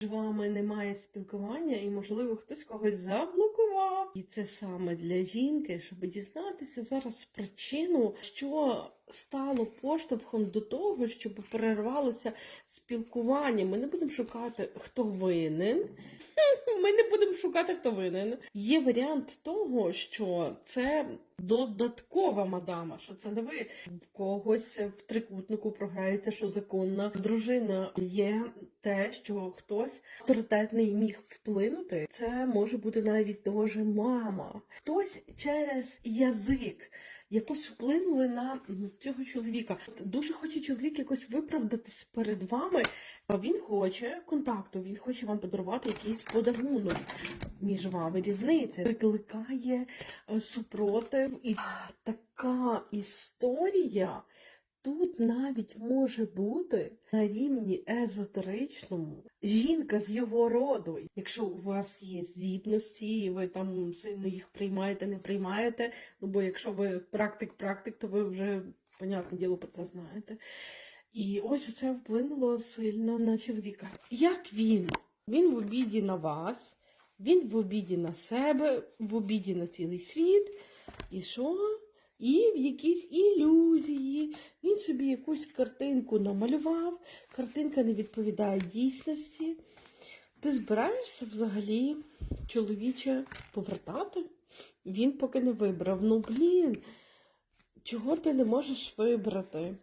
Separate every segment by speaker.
Speaker 1: З вами немає спілкування, і, можливо, хтось когось заблокував. І це саме для жінки, щоб дізнатися зараз причину, що стало поштовхом до того, щоб перервалося спілкування. Ми не будемо шукати, хто винен. Ми не будемо шукати, хто винен. Є варіант того, що це додаткова мадама, що це не ви в когось в трикутнику програється, що законна дружина. Є те, що хтось авторитетний міг вплинути. Це може бути навіть теж мама. Хтось через язик якось вплинули на цього чоловіка. Дуже хоче чоловік якось виправдатись перед вами. Він хоче контакту, він хоче вам подарувати якийсь подарунок між вами. Різниця викликає е, супротив, і така історія. Тут навіть може бути на рівні езотеричному жінка з його роду. Якщо у вас є здібності, і ви там сильно їх приймаєте, не приймаєте. Ну бо якщо ви практик-практик, то ви вже, понятне діло, про це знаєте. І ось це вплинуло сильно на чоловіка. Як він? Він в обіді на вас, він в обіді на себе, в обіді на цілий світ. І що? І в якійсь ілюзії. Він собі якусь картинку намалював, картинка не відповідає дійсності. Ти збираєшся взагалі чоловіче повертати? Він поки не вибрав. Ну, блін, чого ти не можеш вибрати?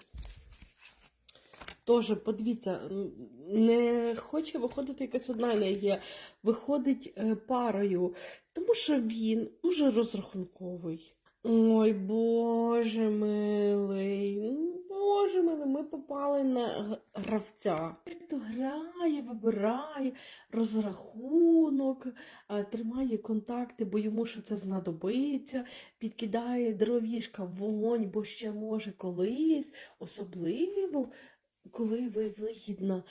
Speaker 1: Тож, подивіться, не хоче виходити якась одна енергія, виходить е, парою, тому що він дуже розрахунковий. Ой, Боже милий, ну, Боже милий, ми попали на гравця. Хто грає, вибирає розрахунок, тримає контакти, бо йому ще це знадобиться, підкидає дровішка в вогонь, бо ще може колись, особливо. Коли ви вигідна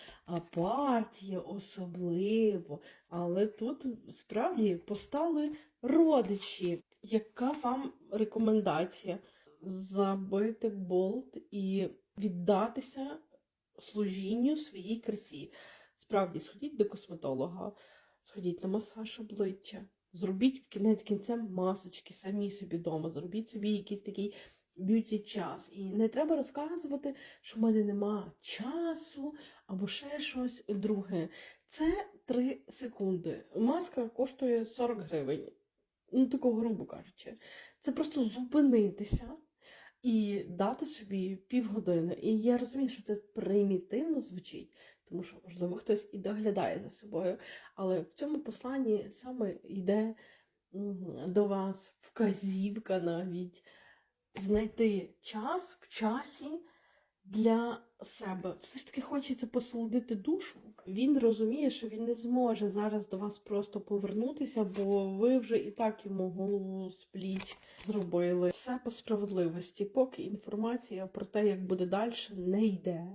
Speaker 1: партія, особливо. Але тут справді постали родичі. Яка вам рекомендація? Забити болт і віддатися служінню своїй красі. Справді, сходіть до косметолога, сходіть на масаж обличчя, зробіть в кінець кінцем масочки самі собі вдома, зробіть собі якийсь такий б'юті час. І не треба розказувати, що в мене нема часу або ще щось друге. Це 3 секунди. Маска коштує 40 гривень. Ну, тако грубо кажучи. Це просто зупинитися і дати собі півгодини. І я розумію, що це примітивно звучить, тому що, можливо, хтось і доглядає за собою. Але в цьому посланні саме йде до вас вказівка навіть знайти час в часі для себе. Все ж таки хочеться посолодити душу. Він розуміє, що він не зможе зараз до вас просто повернутися, бо ви вже і так йому голову з пліч зробили. Все по справедливості, поки інформація про те, як буде далі, не йде.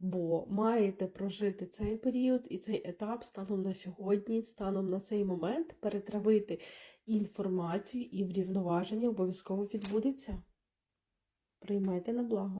Speaker 1: Бо маєте прожити цей період і цей етап станом на сьогодні, станом на цей момент перетравити інформацію і врівноваження обов'язково відбудеться. Приймайте на благо.